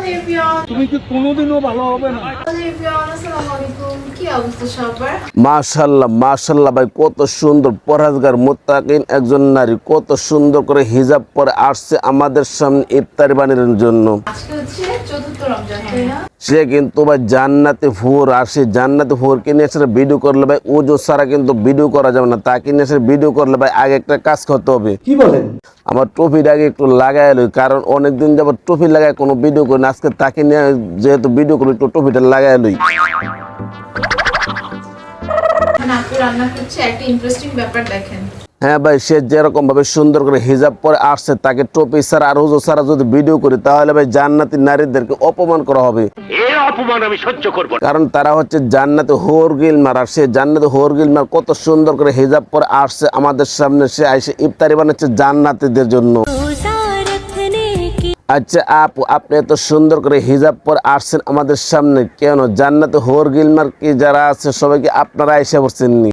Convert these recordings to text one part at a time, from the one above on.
Hello everyone তুমি কি কোনোদিনও ভালো হবে না? হ্যালো এভরিওয়ান আসসালামু আলাইকুম কি অবস্থা সবার মাশাল্লাহ মাশাল্লাহ ভাই কত সুন্দর মোত্তাকিন একজন নারী কত সুন্দর করে হিজাব পরে আসছে আমাদের সামনে ইফতারি বানানোর জন্য। আজকে হচ্ছে চতুর্থ রমজান তাই না? সে কিন্তু ভাই জান্নাতে ফুর আর সে জান্নাতে ফুরকে নিয়ে এসে ভিডিও করলে ভাই ওজো ছাড়া কিন্তু ভিডিও করা যাবে না। তাকে নিয়ে এসে ভিডিও করলে ভাই আগে একটা কাজ করতে হবে। কি বলেন? আমার টুপিটা আগে একটু লাগাই লই কারণ অনেকদিন যাবত টুপি লাগায় কোনো ভিডিও করি না। আজকে তাকে নিয়ে যেহেতু ভিডিও করি একটু টুপিটা লাগাই লই। রান্না করছে একটা ইন্টারেস্টিং ব্যাপার দেখেন। হ্যাঁ ভাই সে যেরকমভাবে সুন্দর করে হিজাব পরে আসছে তাকে টপি ছাড়া আর হুজো ছাড়া যদি ভিডিও করি তাহলে ভাই জান্নাতি নারীদেরকে অপমান করা হবে। অপমান আমি সহ্য করব কারণ তারা হচ্ছে জান্নাতে হোরগিল মার আর সে জান্নাতে হোরগিল মার কত সুন্দর করে হিজাব পরে আসছে আমাদের সামনে সে আইসে ইফতারি বানাচ্ছে জান্নাতিদের জন্য। আচ্ছা আপু আপনি এত সুন্দর করে হিজাব পরে আসছেন আমাদের সামনে কেন? জান্নাতে হোর গিলমার কি যারা আছে সবাইকে আপনারা এসে পড়ছেননি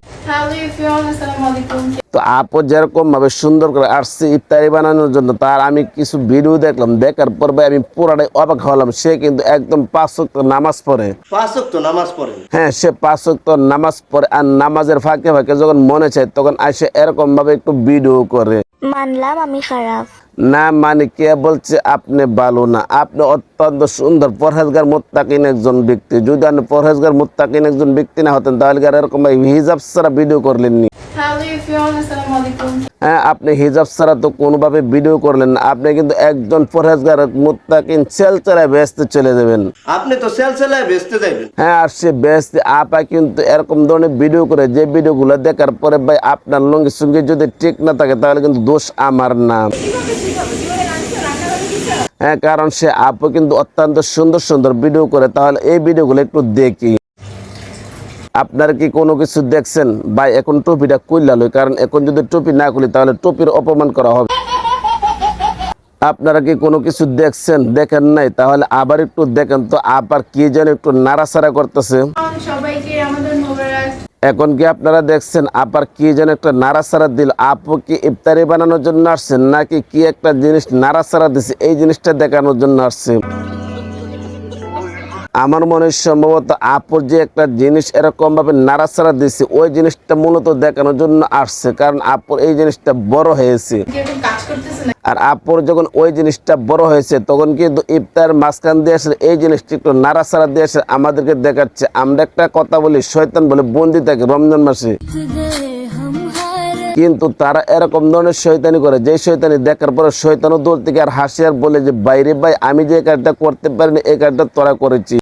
তো আপু যেরকম ভাবে সুন্দর করে আসছে ইফতারি বানানোর জন্য তার আমি কিছু ভিডিও দেখলাম দেখার পর ভাই আমি পুরাটাই অবাক হলাম সে কিন্তু একদম পাঁচ ওয়াক্ত নামাজ পড়ে। পাঁচ তো নামাজ পড়ে। হ্যাঁ সে পাঁচ ওয়াক্ত নামাজ পড়ে আর নামাজের ফাঁকে ফাঁকে যখন মনে চায় তখন আসে এরকম ভাবে একটু ভিডিও করে। মানলাম আমি খারাপ। না মানে কে বলছে আপনি ভালো না। আপনি অত্যন্ত সুন্দর পরহেজগার মোত্তাকিন একজন ব্যক্তি। যদি আপনি পরহেজগার মোত্তাকিন একজন ব্যক্তি না হতেন তাহলে এরকম হিজাব ছাড়া ভিডিও করলেননি হ্যাঁ আপনি হিজাব ছাড়া তো কোনোভাবে ভিডিও করলেন না। আপনি কিন্তু একজন পরহেজগার মুত্তাকিন সেল চালায় ব্যস্ত চলে যাবেন। আপনি তো সেল সেলায় বেচতে যাইবেন। হ্যাঁ আর সে ব্যস্ত আপা কিন্তু এরকম ধরনের ভিডিও করে। যে ভিডিওগুলো দেখার পরে ভাই আপনার লঙ্গি সঙ্গে যদি ঠিক না থাকে তাহলে কিন্তু দোষ আমার না। হ্যাঁ কারণ সে আপু কিন্তু অত্যন্ত সুন্দর সুন্দর ভিডিও করে, তাহলে এই ভিডিওগুলো একটু দেখি। আপনার কি কোনো কিছু দেখছেন? ভাই, এখন টুপিটা কুইলালো কারণ এখন যদি টুপি না খুলি, তাহলে টুপির অপমান করা হবে। আপনারা কি কোনো কিছু দেখছেন? দেখেন নাই? তাহলে আবার একটু দেখেন তো আবার কি যেন একটু নাড়াচাড়া করতেছে। এখন কি আপনারা দেখছেন আপার কি যেন একটা নাড়াচাড়া দিল? আপু কি ইফতারি বানানোর জন্য আসছেন নাকি কি একটা জিনিস নাড়াচাড়া দিছে? এই জিনিসটা দেখানোর জন্য আসছে। আমার মনে হয় সম্ভবত আপুর যে একটা জিনিস এরকমভাবে নাড়াচাড়া দিচ্ছে ওই জিনিসটা মূলত দেখানোর জন্য আসছে। কারণ আপুর এই জিনিসটা বড় হয়েছে। আর আপুর যখন ওই জিনিসটা বড় হয়েছে, তখন কিন্তু ইফতার মাঝখান দিয়ে আসলে এই জিনিসটি একটু নাড়াচাড়া দিয়ে আসে আমাদেরকে দেখাচ্ছে। আমরা একটা কথা বলি শৈতান বলে, বন্দি থাকে রমজান মাসে। কিন্তু তারা এরকম ধরনের শৈতানি করে। যে শৈতানি দেখার পরে শৈতানো দল থেকে আর হাসি আর বলে যে, বাইরে ভাই, আমি যে কাজটা করতে পারিনি, এই কাজটা তোরা করেছি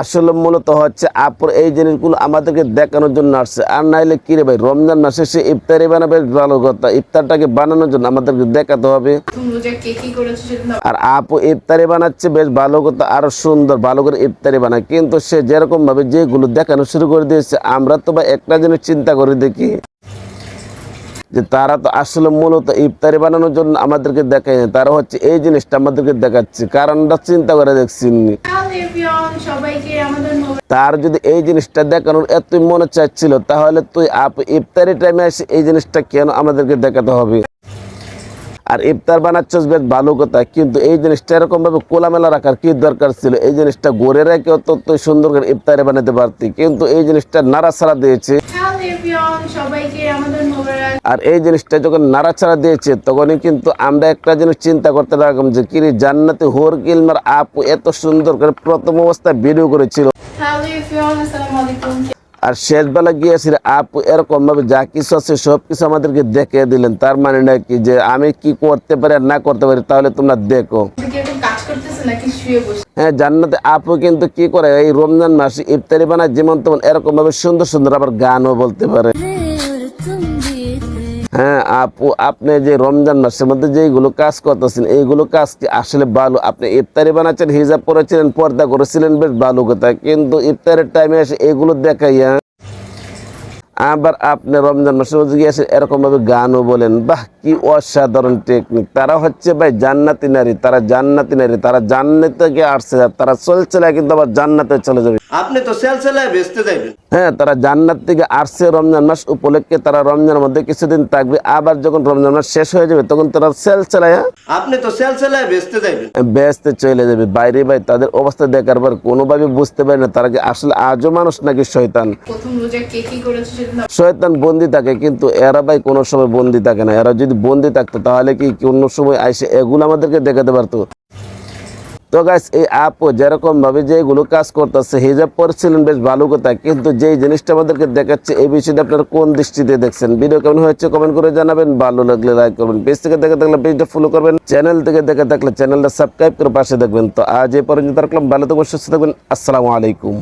আসলে মূলত হচ্ছে আপুর এই জিনিসগুলো আমাদেরকে দেখানোর জন্য আসছে। আর নাইলে কি রে ভাই রমজান মাসে সে ইফতারি বানাবে ভালো কথা। ইফতারটাকে বানানোর জন্য আমাদেরকে দেখাতে হবে। আর আপু ইফতারি বানাচ্ছে বেশ ভালো কথা আরও সুন্দর ভালো করে ইফতারি বানায়। কিন্তু সে যেরকম ভাবে যেগুলো দেখানো শুরু করে দিয়েছে আমরা তো ভাই একটা জিনিস চিন্তা করে দেখি। যে তারা তো আসলে মূলত ইফতারি বানানোর জন্য আমাদেরকে দেখায় তারা হচ্ছে এই জিনিসটা আমাদেরকে দেখাচ্ছে কারণটা চিন্তা করে দেখছি তার যদি এই জিনিসটা দেখানোর এত মনে চাচ্ছিল, তাহলে তুই আপ ইফতারি টাইমে এসে এই জিনিসটা কেন আমাদেরকে দেখাতে হবে? আর ইফতার বানাচ্ছিস বেশ ভালো কথা, কিন্তু এই জিনিসটা এরকম ভাবে কোলামেলা রাখার কি দরকার ছিল? এই জিনিসটা গড়ে রেখেও তো তুই সুন্দর করে ইফতারে বানাতে পারতি, কিন্তু এই জিনিসটা নাড়া নাড়াছাড়া দিয়েছে। আর এই জিনিসটা যখন নাড়াছাড়া দিয়েছে তখনই কিন্তু আমরা একটা জিনিস চিন্তা করতে লাগলাম যে কিরে জান্নাতে হোর গিলমার আপু এত সুন্দর করে প্রথম অবস্থায় ভিডিও করেছিল। আর শেষবেলা গিয়েছিল আপু এরকম ভাবে যা কিছু আছে সব কিছু আমাদেরকে দেখে দিলেন। তার মানে নাকি যে আমি কি করতে পারি আর না করতে পারি তাহলে তোমরা দেখো। হ্যাঁ জান্নাতে আপু কিন্তু কি করে? এই রমজান মাসে ইফতারি বানায় যেমন তেমন এরকম ভাবে সুন্দর সুন্দর আবার গানও বলতে পারে। হ্যাঁ আপু, আপনি যে রমজান মাসের মধ্যে যেগুলো কাজ করতেছেন, এইগুলো কাজ কি আসলে ভালো আপনি ইফতারি বানাচ্ছেন, হিজাব করেছিলেন, পর্দা করেছিলেন, বেশ ভালো কথা। কিন্তু ইফতারের টাইমে এসে এগুলো দেখাইয়া আবার আপনি রমজান মাসে রোজে গিয়ে এসে এরকম ভাবে গানও বলেন। বাহ কি অসাধারণ টেকনিক তারা হচ্ছে ভাই জান্নাতি নারী তারা জান্নাতি নারী তারা জান্নাত থেকে আসছে তারা চলছে না কিন্তু আবার জান্নাতে চলে যাবে। আপনি তো সেল সেলায় বেচতে যাইবেন। হ্যাঁ তারা জান্নাত থেকে আসছে রমজান মাস উপলক্ষে তারা রমজানের মধ্যে কিছুদিন থাকবে আবার যখন রমজান মাস শেষ হয়ে যাবে তখন তারা সেল চালায় আপনি তো সেল সেলায় বেচতে যাইবেন। ব্যস্ত চলে যাবে। বাইরে ভাই তাদের অবস্থা দেখার পর কোনোভাবে বুঝতে পারে না তারা কি আসলে আজও মানুষ নাকি শয়তান? প্রথম রোজা কে কি করেছে শয়তান বন্দি থাকে, কিন্তু এরা ভাই কোনো সময় বন্দি থাকে না। এরা যদি বন্দি থাকতো, তাহলে কি কোনো সময় আইসে এগুলো আমাদেরকে দেখাতে পারতো? তো গাইস এই আপও যেরকম ভাবে যে এগুলো কাজ করতেছে, হিজাব পরছিলেন, বেশ ভালো কথা। কিন্তু যেই জিনিসটা আমাদেরকে দেখাচ্ছে, এই বিষয়টা আপনারা কোন দৃষ্টিতে দেখছেন? ভিডিও কেমন হয়েছে কমেন্ট করে জানাবেন। ভালো লাগলে লাইক করবেন। পেজ থেকে দেখে থাকলে পেজটা ফলো করবেন। চ্যানেল থেকে দেখে থাকলে চ্যানেলটা সাবস্ক্রাইব করে পাশে দেখবেন। তো আজ এই পর্যন্ত রাখলাম ভালো থাকবেন, সুস্থ থাকবেন। আসসালামু আলাইকুম।